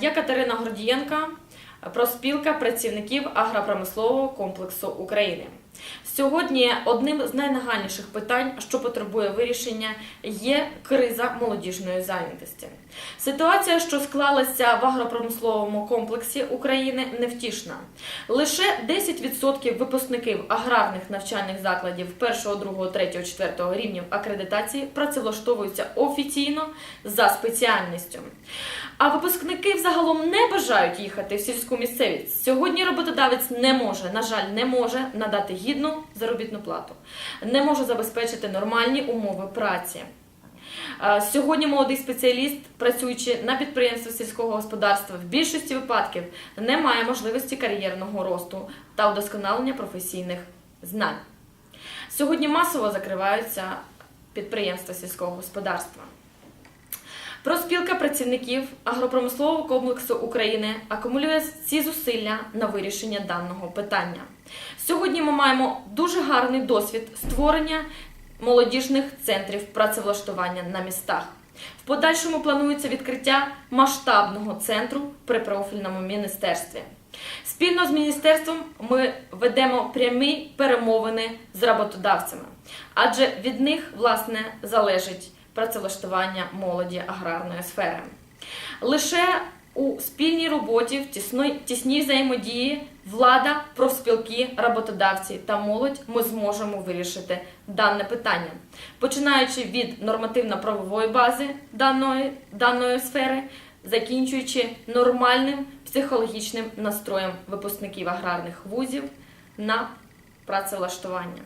Я Катерина Гордієнка, проспілка працівників агропромислового комплексу України. Сьогодні одним з найнагальніших питань, що потребує вирішення, є криза молодіжної зайнятості. Ситуація, що склалася в агропромисловому комплексі України, невтішна. Лише 10% випускників аграрних навчальних закладів 1, 2, 3, 4 рівнів акредитації працевлаштовуються офіційно за спеціальністю. А випускники взагалом не бажають їхати в сільську місцевість. Сьогодні роботодавець не може, на жаль, не може надати гідну заробітну плату, не може забезпечити нормальні умови праці. Е, Сьогодні молодий спеціаліст, працюючи на підприємстві сільського господарства, в більшості випадків не має можливості кар'єрного росту та удосконалення професійних знань. Сьогодні масово закриваються підприємства сільського господарства. Проспілка працівників агропромислового комплексу України акумулює ці зусилля на вирішення даного питання. Сьогодні ми маємо дуже гарний досвід створення молодіжних центрів працевлаштування на містах. В подальшому планується відкриття масштабного центру при профільному міністерстві. Спільно з міністерством ми ведемо прямі перемовини з роботодавцями, адже від них власне залежить працевлаштування молоді аграрної сфери. Лише у спільній роботі, в тісної, тісній взаємодії влада, профспілки, роботодавці та молодь ми зможемо вирішити дане питання, починаючи від нормативно-правової бази даної, даної сфери, закінчуючи нормальним психологічним настроєм випускників аграрних вузів на працевлаштування.